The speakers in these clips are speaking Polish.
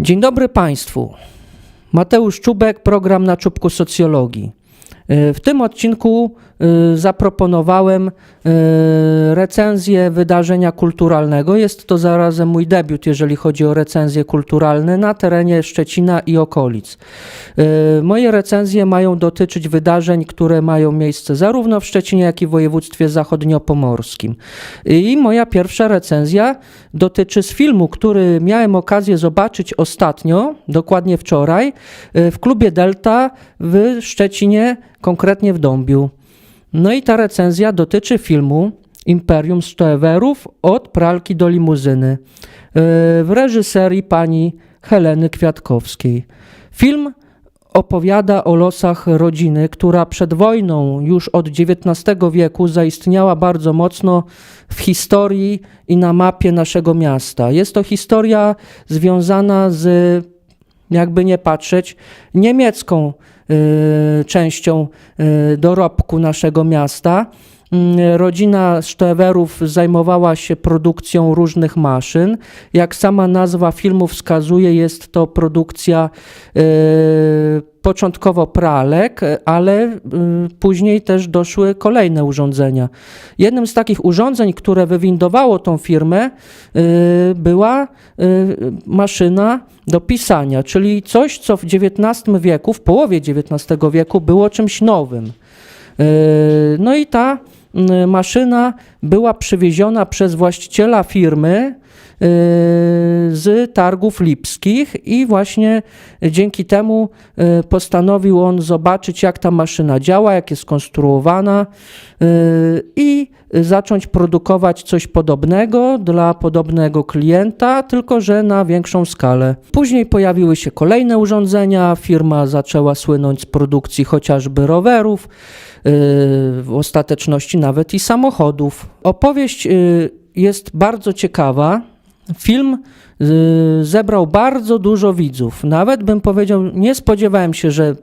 Dzień dobry Państwu. Mateusz Czubek, program na czubku socjologii. Y, W tym odcinku y, zaproponowałem y, recenzję wydarzenia kulturalnego. Jest to zarazem mój debiut, jeżeli chodzi o recenzje kulturalne na terenie Szczecina i okolic. Moje recenzje mają dotyczyć wydarzeń, które mają miejsce zarówno w Szczecinie, jak i w województwie zachodniopomorskim. I moja pierwsza recenzja dotyczy z filmu, który miałem okazję zobaczyć ostatnio, dokładnie wczoraj, w klubie Delta w Szczecinie, konkretnie w Dąbiu. No i ta recenzja dotyczy filmu Imperium Stoewerów od pralki do limuzyny y, w reżyserii pani Heleny Kwiatkowskiej. Film opowiada o losach rodziny, która przed wojną już od XIX wieku zaistniała bardzo mocno w historii i na mapie naszego miasta. Jest to historia związana z, jakby nie patrzeć, niemiecką częścią y, dorobku naszego miasta. Mm, Rodzina Sztewerów zajmowała się produkcją różnych maszyn. Jak sama nazwa filmu wskazuje, jest to produkcja e, początkowo pralek, ale y, później też doszły kolejne urządzenia. Jednym z takich urządzeń, które wywindowało tą firmę, y, była maszyna do pisania, czyli coś, co w XIX wieku, w połowie XIX wieku było czymś nowym. Yy, No i ta maszyna była przywieziona przez właściciela firmy z targów lipskich i właśnie dzięki temu yy, postanowił on zobaczyć, jak ta maszyna działa, jak jest skonstruowana yy, i zacząć produkować coś podobnego dla podobnego klienta, tylko że na większą skalę. Później pojawiły się kolejne urządzenia, firma zaczęła słynąć z produkcji chociażby rowerów, w ostateczności nawet i samochodów. Opowieść jest bardzo ciekawa. Film yy, zebrał bardzo dużo widzów. Nawet bym powiedział, nie spodziewałem się, że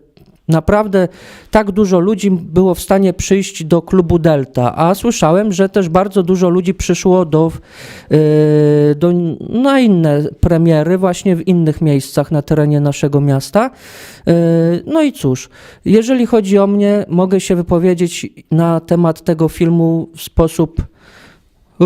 naprawdę tak dużo ludzi było w stanie przyjść do klubu Delta, a słyszałem, że też bardzo dużo ludzi przyszło do, yy, do, na inne premiery, właśnie w innych miejscach na terenie naszego miasta. Yy, No i cóż, jeżeli chodzi o mnie, mogę się wypowiedzieć na temat tego filmu w sposób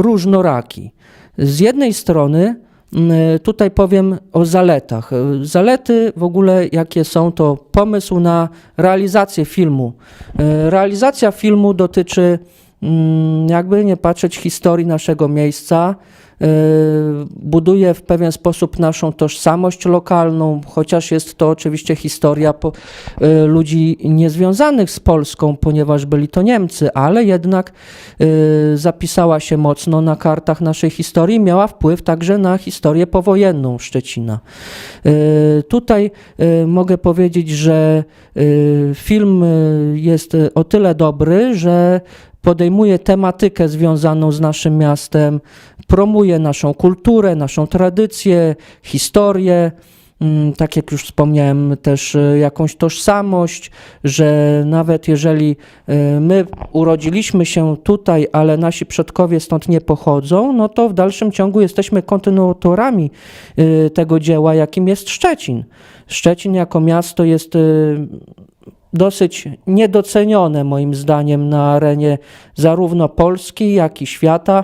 różnoraki. Z jednej strony, mm, tutaj powiem o zaletach. Zalety w ogóle, jakie są, to pomysł na realizację filmu. E, Realizacja filmu dotyczy, jakby nie patrzeć, historii naszego miejsca. E, Buduje w pewien sposób naszą tożsamość lokalną, chociaż jest to oczywiście historia e, ludzi niezwiązanych z Polską, ponieważ byli to Niemcy, ale jednak e, zapisała się mocno na kartach naszej historii, miała wpływ także na historię powojenną Szczecina. Tutaj mogę powiedzieć, że film jest o tyle dobry, że podejmuje tematykę związaną z naszym miastem, promuje naszą kulturę, naszą tradycję, historię. Mm, Tak jak już wspomniałem, też e, jakąś tożsamość, że nawet jeżeli e, my urodziliśmy się tutaj, ale nasi przodkowie stąd nie pochodzą, no to w dalszym ciągu jesteśmy kontynuatorami e, tego dzieła, jakim jest Szczecin. Szczecin jako miasto jest dosyć niedocenione moim zdaniem na arenie zarówno Polski, jak i świata.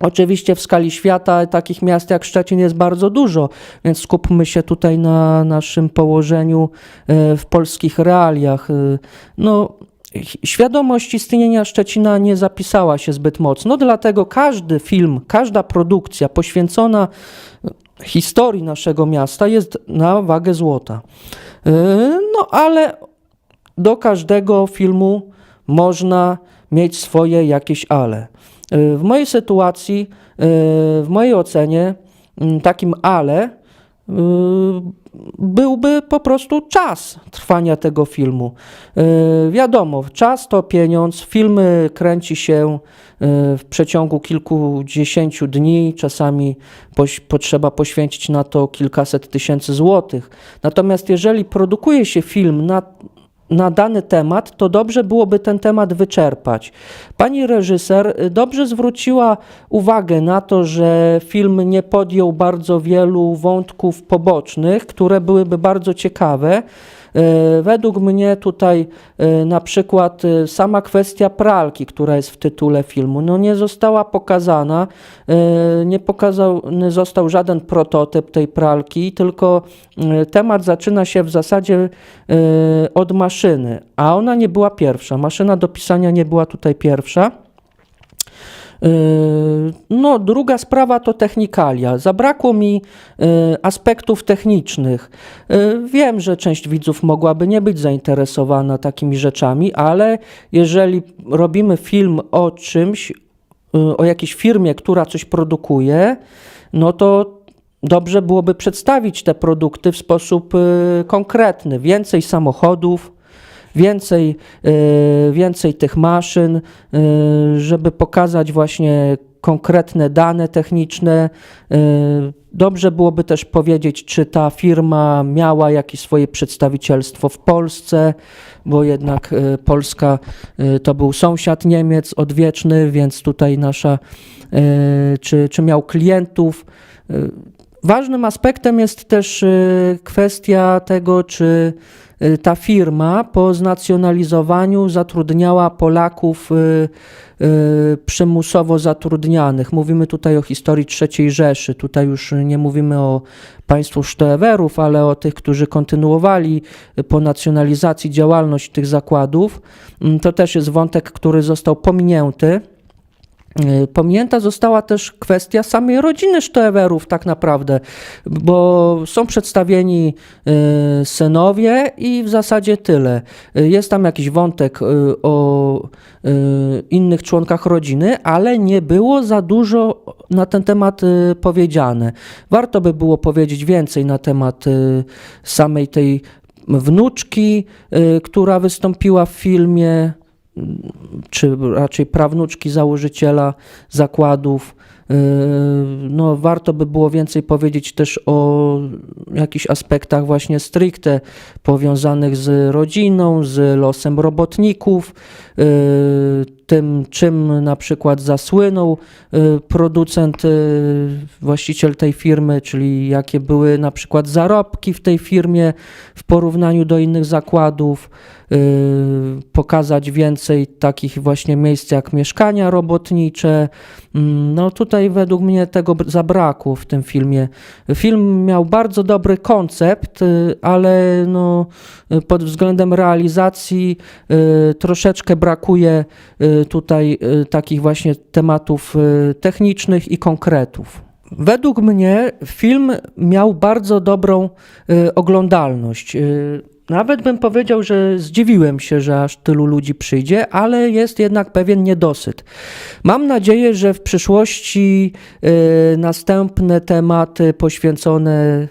Oczywiście w skali świata takich miast jak Szczecin jest bardzo dużo, więc skupmy się tutaj na naszym położeniu e, w polskich realiach. E, No, świadomość istnienia Szczecina nie zapisała się zbyt mocno, dlatego każdy film, każda produkcja poświęcona historii naszego miasta jest na wagę złota. E, No, ale do każdego filmu można mieć swoje jakieś ale. Y, W mojej sytuacji, y, w mojej ocenie, mm, takim ale y, byłby po prostu czas trwania tego filmu. Wiadomo, czas to pieniądz. Filmy kręci się w przeciągu kilkudziesięciu dni, czasami poś- potrzeba poświęcić na to kilkaset tysięcy złotych. Natomiast jeżeli produkuje się film na na dany temat, to dobrze byłoby ten temat wyczerpać. Pani reżyser y, dobrze zwróciła uwagę na to, że film nie podjął bardzo wielu wątków pobocznych, które byłyby bardzo ciekawe. E, Według mnie tutaj e, na przykład e, sama kwestia pralki, która jest w tytule filmu, no nie została pokazana, nie pokazany został żaden prototyp tej pralki, tylko temat zaczyna się w zasadzie od maszyny, a ona nie była pierwsza. Maszyna do pisania nie była tutaj pierwsza. Yy, No, druga sprawa to technikalia. Zabrakło mi yy, aspektów technicznych. Yy, Wiem, że część widzów mogłaby nie być zainteresowana takimi rzeczami, ale jeżeli robimy film o czymś, o jakiejś firmie, która coś produkuje, no to dobrze byłoby przedstawić te produkty w sposób konkretny. Więcej samochodów, więcej, y, więcej tych maszyn, y, żeby pokazać właśnie konkretne dane techniczne. Y, Dobrze byłoby też powiedzieć, czy ta firma miała jakieś swoje przedstawicielstwo w Polsce, bo jednak Polska to był sąsiad Niemiec odwieczny, więc tutaj nasza, czy, czy miał klientów. Ważnym aspektem jest też y, kwestia tego, czy y, ta firma po znacjonalizowaniu zatrudniała Polaków y, przymusowo zatrudnianych. Mówimy tutaj o historii III Rzeszy. Tutaj już nie mówimy o państwu Sztoewerów, ale o tych, którzy kontynuowali po nacjonalizacji działalność tych zakładów. Mm, To też jest wątek, który został pominięty. Y, Pominięta została też kwestia samej rodziny Sztoewerów, tak naprawdę, bo są przedstawieni y, synowie i w zasadzie tyle. Y, Jest tam jakiś wątek o innych członkach rodziny, ale nie było za dużo na ten temat powiedziane. Warto by było powiedzieć więcej na temat samej tej wnuczki, która wystąpiła w filmie czy raczej prawnuczki założyciela zakładów. Yy, No, warto by było więcej powiedzieć też o jakichś aspektach właśnie stricte powiązanych z rodziną, z losem robotników, yy, tym czym na przykład zasłynął yy, producent, właściciel tej firmy, czyli jakie były na przykład zarobki w tej firmie w porównaniu do innych zakładów pokazać więcej takich właśnie miejsc jak mieszkania robotnicze. Mm, No tutaj według mnie tego br- zabrakło w tym filmie. Film miał bardzo dobry koncept, yy, ale no, yy, pod względem realizacji yy, troszeczkę brakuje tutaj takich właśnie tematów technicznych i konkretów. Według mnie film miał bardzo dobrą y, oglądalność. Nawet bym powiedział, że zdziwiłem się, że aż tylu ludzi przyjdzie, ale jest jednak pewien niedosyt. Mam nadzieję, że w przyszłości y, następne tematy poświęcone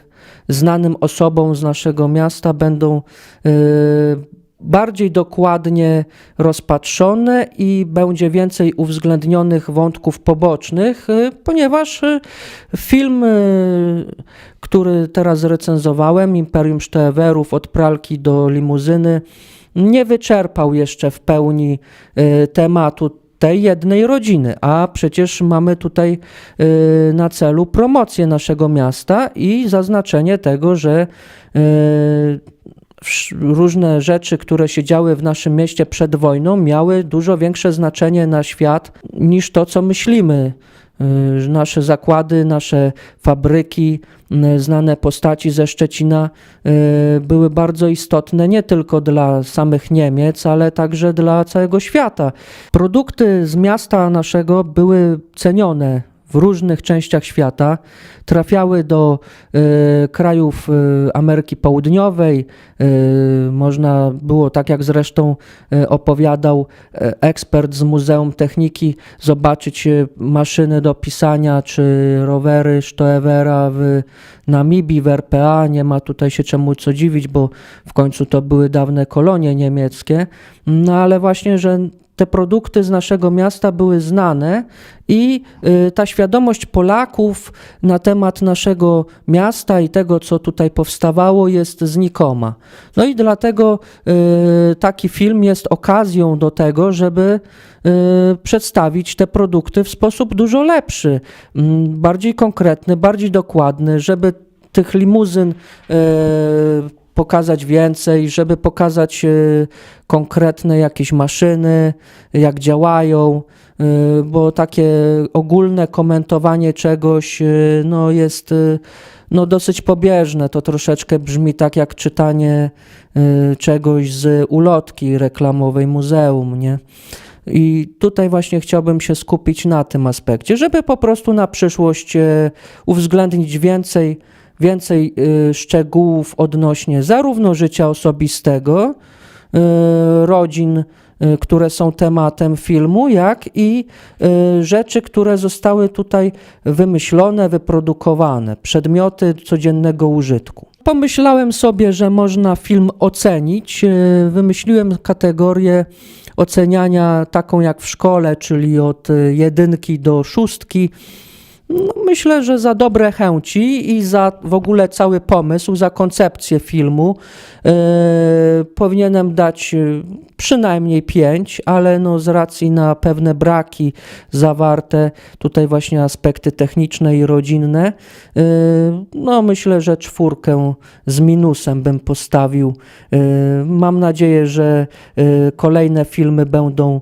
znanym osobom z naszego miasta będą y, bardziej dokładnie rozpatrzone i będzie więcej uwzględnionych wątków pobocznych, y, ponieważ y, film, y, który teraz recenzowałem, Imperium Sztewerów od pralki do limuzyny, nie wyczerpał jeszcze w pełni tematu tej jednej rodziny, a przecież mamy tutaj na celu promocję naszego miasta i zaznaczenie tego, że różne rzeczy, które się działy w naszym mieście przed wojną, miały dużo większe znaczenie na świat niż to, co myślimy. Y, Nasze zakłady, nasze fabryki, y, znane postaci ze Szczecina y, były bardzo istotne nie tylko dla samych Niemiec, ale także dla całego świata. Produkty z miasta naszego były cenione w różnych częściach świata, trafiały do y, krajów y, Ameryki Południowej. Y, można było, tak jak zresztą opowiadał ekspert z Muzeum Techniki, zobaczyć maszyny do pisania czy rowery Stoevera w Namibii, w RPA. Nie ma tutaj się czemu co dziwić, bo w końcu to były dawne kolonie niemieckie. No ale właśnie, że te produkty z naszego miasta były znane i y, ta świadomość Polaków na temat naszego miasta i tego, co tutaj powstawało, jest znikoma. No i dlatego y, taki film jest okazją do tego, żeby y, przedstawić te produkty w sposób dużo lepszy, mm, bardziej konkretny, bardziej dokładny, żeby tych limuzyn pokazać więcej, żeby pokazać e, konkretne jakieś maszyny, jak działają, e, bo takie ogólne komentowanie czegoś e, no, jest no, dosyć pobieżne. To troszeczkę brzmi tak jak czytanie czegoś z ulotki reklamowej muzeum, nie? I tutaj właśnie chciałbym się skupić na tym aspekcie, żeby po prostu na przyszłość uwzględnić więcej, więcej e, szczegółów odnośnie zarówno życia osobistego, e, rodzin, e, które są tematem filmu, jak i rzeczy, które zostały tutaj wymyślone, wyprodukowane, przedmioty codziennego użytku. Pomyślałem sobie, że można film ocenić. Wymyśliłem kategorię oceniania taką jak w szkole, czyli od y, jedynki do szóstki. No, myślę, że za dobre chęci i za w ogóle cały pomysł, za koncepcję filmu e, powinienem dać e, przynajmniej pięć, ale no z racji na pewne braki zawarte, tutaj właśnie aspekty techniczne i rodzinne, e, no myślę, że czwórkę z minusem bym postawił. E, Mam nadzieję, że e, kolejne filmy będą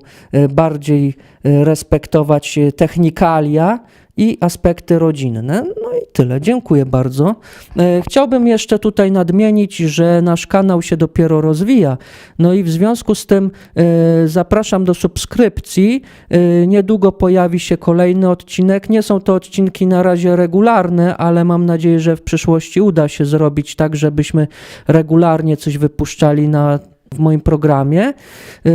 bardziej respektować technikalia i aspekty rodzinne. No i tyle. Dziękuję bardzo. E, Chciałbym jeszcze tutaj nadmienić, że nasz kanał się dopiero rozwija. No i w związku z tym e, zapraszam do subskrypcji. E, Niedługo pojawi się kolejny odcinek. Nie są to odcinki na razie regularne, ale mam nadzieję, że w przyszłości uda się zrobić tak, żebyśmy regularnie coś wypuszczali na w moim programie. Yy,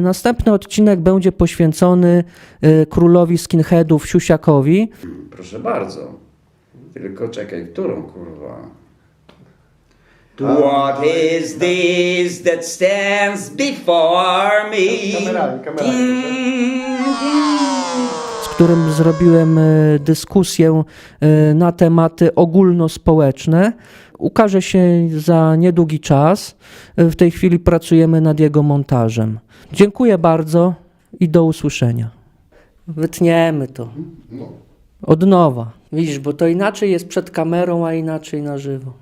Następny odcinek będzie poświęcony yy, królowi skinheadów Siusiakowi. Proszę bardzo. Tylko czekaj, którą kurwa? What is this that stands before me? Kamerami, kamerami, z którym zrobiłem e, dyskusję e, na tematy ogólnospołeczne. Ukaże się za niedługi czas. E, W tej chwili pracujemy nad jego montażem. Dziękuję bardzo i do usłyszenia. Wytniemy to. Od nowa. Widzisz, bo to inaczej jest przed kamerą, a inaczej na żywo.